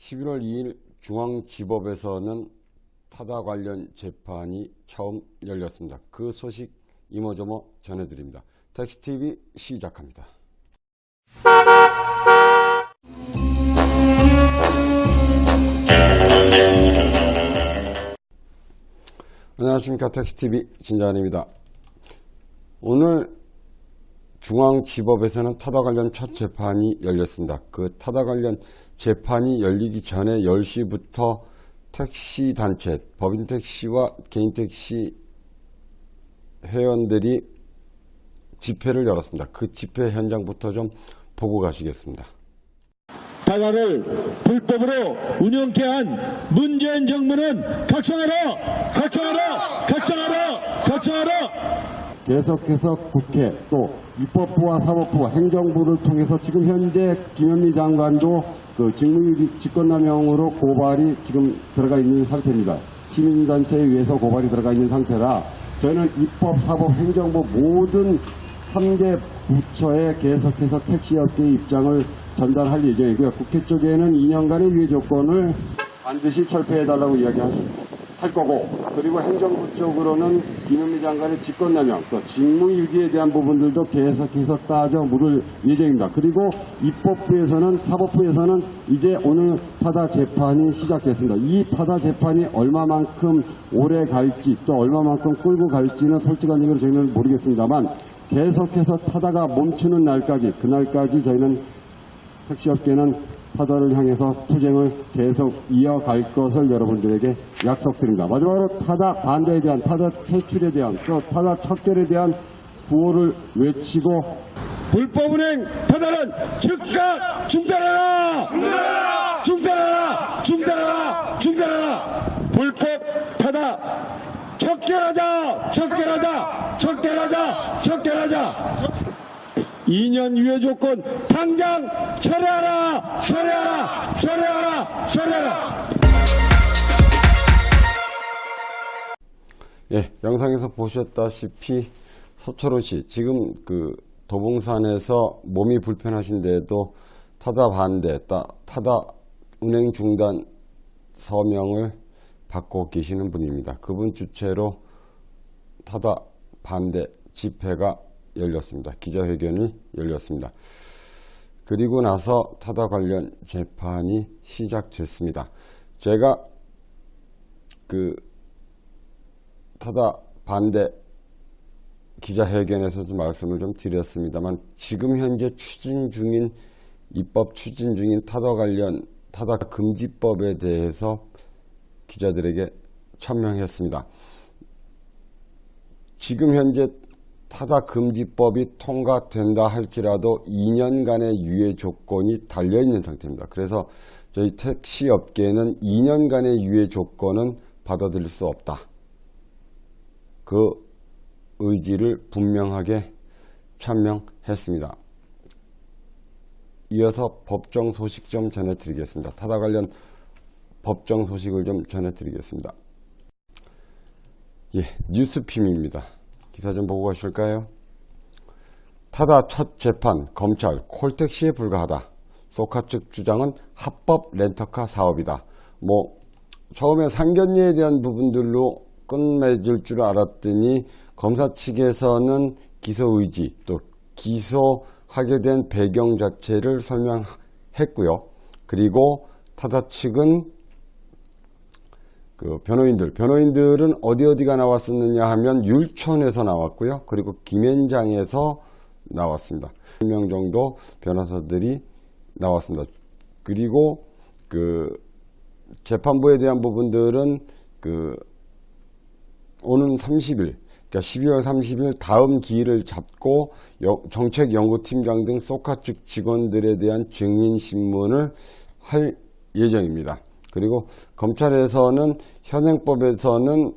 11월 2일 중앙지법에서는 타다 관련 재판이 처음 열렸습니다. 그 소식 이모저모 전해드립니다. 택시TV 시작합니다. 안녕하십니까. 택시TV 진자한입니다. 오늘 중앙지법에서는 타다 관련 첫 재판이 열렸습니다. 그 타다 관련 재판이 열리기 전에 10시부터 택시 단체, 법인 택시와 개인 택시 회원들이 집회를 열었습니다. 그 집회 현장부터 좀 보고 가시겠습니다. 타다를 불법으로 운영케 한 문재인 정부는 각성하라! 각성하라! 각성하라! 각성하라! 계속해서 국회 또 입법부와 사법부 행정부를 통해서 지금 현재 김현미 장관도 그 직무유기 직권남용으로 고발이 지금 들어가 있는 상태입니다. 시민단체에 의해서 고발이 들어가 있는 상태라 저희는 입법, 사법, 행정부 모든 3개 부처에 계속해서 택시업계의 입장을 전달할 예정이고요. 국회 쪽에는 2년간의 유예 조건을 반드시 철폐해달라고 이야기할 할 거고 그리고 행정부 쪽으로는 김현미 장관의 직권남용 또 직무유기에 대한 부분들도 계속해서 따져 물을 예정입니다. 그리고 입법부에서는 사법부에서는 이제 오늘 타다 재판이 시작됐습니다. 이 타다 재판이 얼마만큼 오래 갈지 또 얼마만큼 끌고 갈지는 솔직한 얘기로 저희는 모르겠습니다만 계속해서 타다가 멈추는 날까지 그날까지 저희는 택시업계는 타다를 향해서 투쟁을 계속 이어갈 것을 여러분들에게 약속드립니다. 마지막으로 타다 반대에 대한 타다 퇴출에 대한 또 타다 척결에 대한 구호를 외치고 불법 운행 타다는 즉각 중단하라! 중단하라! 중단하라! 중단하라! 중단하라! 불법 타다 척결하자! 척결하자! 척결하자! 척결하자! 2년 유예 조건 당장 철회하라! 철회하라! 철회하라! 철회하라! 예, 영상에서 보셨다시피 서철호 씨 지금 그 도봉산에서 몸이 불편하신데도 타다 반대, 따, 타다 운행 중단 서명을 받고 계시는 분입니다. 그분 주체로 타다 반대 집회가 열렸습니다. 기자회견이 열렸습니다. 그리고 나서 타다 관련 재판이 시작됐습니다. 제가 그 타다 반대 기자회견에서도 말씀을 좀 드렸습니다만 지금 현재 추진 중인 입법 추진 중인 타다 관련 타다 금지법에 대해서 기자들에게 천명했습니다. 지금 현재 타다 금지법이 통과된다 할지라도 2년간의 유예 조건이 달려 있는 상태입니다. 그래서 저희 택시 업계는 2년간의 유예 조건은 받아들일 수 없다. 그 의지를 분명하게 천명했습니다. 이어서 법정 소식 좀 전해드리겠습니다. 타다 관련 법정 소식을 좀 전해드리겠습니다. 예, 뉴스핌입니다. 기사 좀 보고 가실까요? 타다 첫 재판 검찰 콜택시에 불과하다. 소카 측 주장은 합법 렌터카 사업이다. 뭐 처음에 상견례에 대한 부분들로 끝맺을 줄 알았더니 검사 측에서는 기소 의지 또 기소하게 된 배경 자체를 설명했고요. 그리고 타다 측은 그 변호인들, 변호인들은 어디 어디가 나왔었느냐 하면 율촌에서 나왔고요. 그리고 김현장에서 나왔습니다. 1명 정도 변호사들이 나왔습니다. 그리고 그 재판부에 대한 부분들은 그 오는 30일, 그러니까 12월 30일 다음 기일을 잡고 정책연구팀장 등 소카 측 직원들에 대한 증인 신문을 할 예정입니다. 그리고 검찰에서는 현행법에서는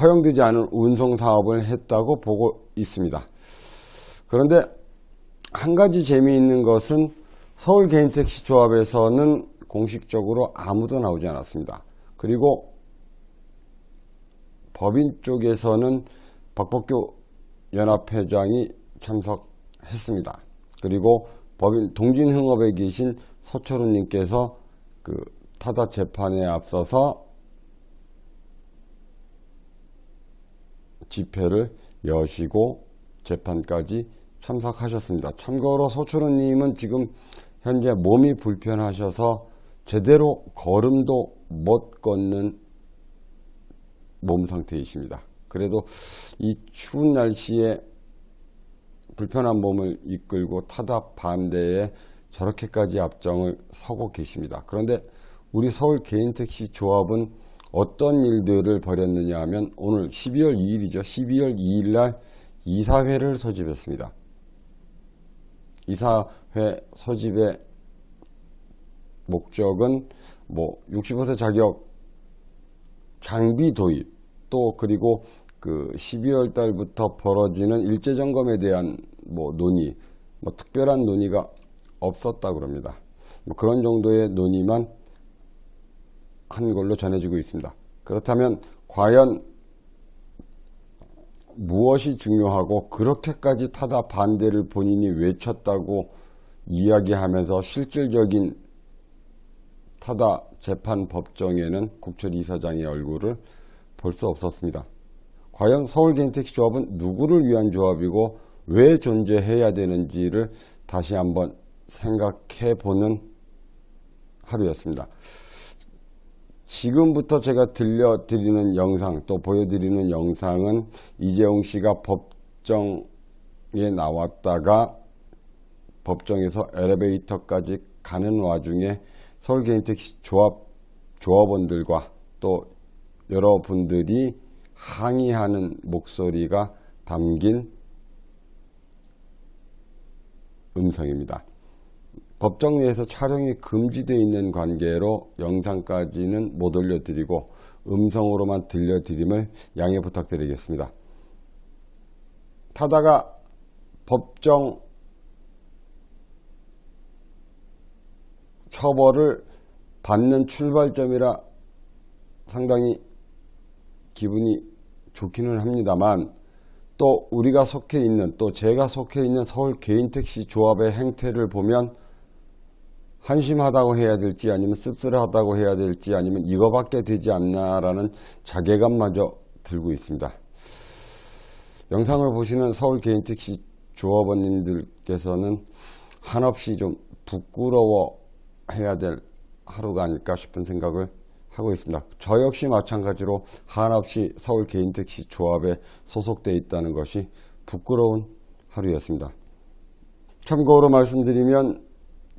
허용되지 않은 운송 사업을 했다고 보고 있습니다. 그런데 한 가지 재미있는 것은 서울 개인택시 조합에서는 공식적으로 아무도 나오지 않았습니다. 그리고 법인 쪽에서는 박복규 연합회장이 참석했습니다. 그리고 법인 동진흥업에 계신 서철훈님께서 그 타다 재판에 앞서서 집회를 여시고 재판까지 참석하셨습니다. 참고로 소초로님은 지금 현재 몸이 불편하셔서 제대로 걸음도 못 걷는 몸 상태이십니다. 그래도 이 추운 날씨에 불편한 몸을 이끌고 타다 반대에 저렇게까지 앞장을 서고 계십니다. 그런데 우리 서울 개인택시 조합은 어떤 일들을 벌였느냐 하면 오늘 12월 2일이죠. 12월 2일 날 이사회를 소집했습니다. 이사회 소집의 목적은 뭐 65세 자격 장비 도입 또 그리고 그 12월 달부터 벌어지는 일제 점검에 대한 뭐 논의 뭐 특별한 논의가 없었다 그럽니다. 뭐 그런 정도의 논의만 한 걸로 전해지고 있습니다. 그렇다면 과연 무엇이 중요하고 그렇게까지 타다 반대를 본인이 외쳤다고 이야기하면서 실질적인 타다 재판 법정에는 국철 이사장의 얼굴을 볼 수 없었습니다. 과연 서울개인택시 조합은 누구를 위한 조합이고 왜 존재해야 되는지를 다시 한번 생각해 보는 하루였습니다. 지금부터 제가 들려드리는 영상 또 보여드리는 영상은 이재용 씨가 법정에 나왔다가 법정에서 엘리베이터까지 가는 와중에 서울개인택시 조합 조합원들과 또 여러분들이 항의하는 목소리가 담긴 음성입니다. 법정 내에서 촬영이 금지되어 있는 관계로 영상까지는 못 올려드리고 음성으로만 들려드림을 양해 부탁드리겠습니다. 타다가 법정 처벌을 받는 출발점이라 상당히 기분이 좋기는 합니다만 또 우리가 속해 있는 또 제가 속해 있는 서울 개인택시 조합의 행태를 보면 한심하다고 해야 될지 아니면 씁쓸하다고 해야 될지 아니면 이거밖에 되지 않나라는 자괴감마저 들고 있습니다. 영상을 보시는 서울 개인택시 조합원님들께서는 한없이 좀 부끄러워 해야 될 하루가 아닐까 싶은 생각을 하고 있습니다. 저 역시 마찬가지로 한없이 서울 개인택시 조합에 소속되어 있다는 것이 부끄러운 하루였습니다. 참고로 말씀드리면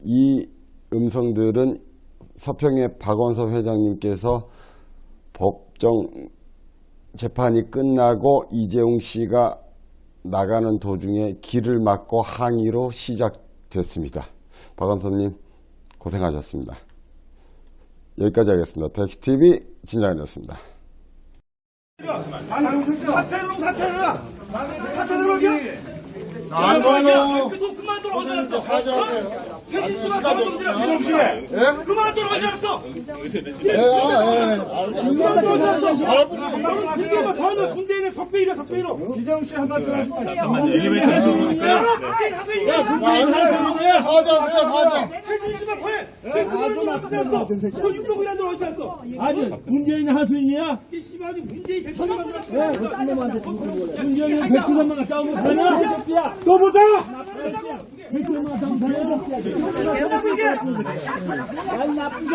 이 음성들은 서평의 박원섭 회장님께서 법정 재판이 끝나고 이재용 씨가 나가는 도중에 길을 막고 항의로 시작됐습니다. 박원섭님 고생하셨습니다. 여기까지 하겠습니다. 택시TV 진장이었습니다. 사채로 사채로야 사채로 여기야 안 가요. 그돈 그만 돈 어디서 났어. 사죄하세요. 최진 씨가 시간 돈 어디서 지정 씨. 났어. 그만 예, 예. 그만 돈 어디서 났어. 문제가 더 하면 문제는 석배이래 석배이로 기정 씨한 말씀 하시죠 사죄하세요, 사죄. 최진 씨가 더해? 그만 돈 어디서 났어. 그 육백이란 돈 어디서 났어. 아니 문재인이 하수인이야? 이 씨발 문제이 대통령 만들었어. 문재인이 백두산만 갔다 오면 되냐? 또 보자 백두산만 갔다 오면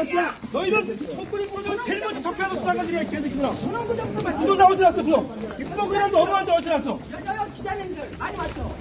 되냐? 너 이런 촛불이 부러져 제일 먼저 적폐하고 수사관들이야 이 개새끼들아 그돈 다 어디서 났어 그럼 육백이란 돈 어마한 돈 어디서 났어 여자여 기자님들 많이 왔죠.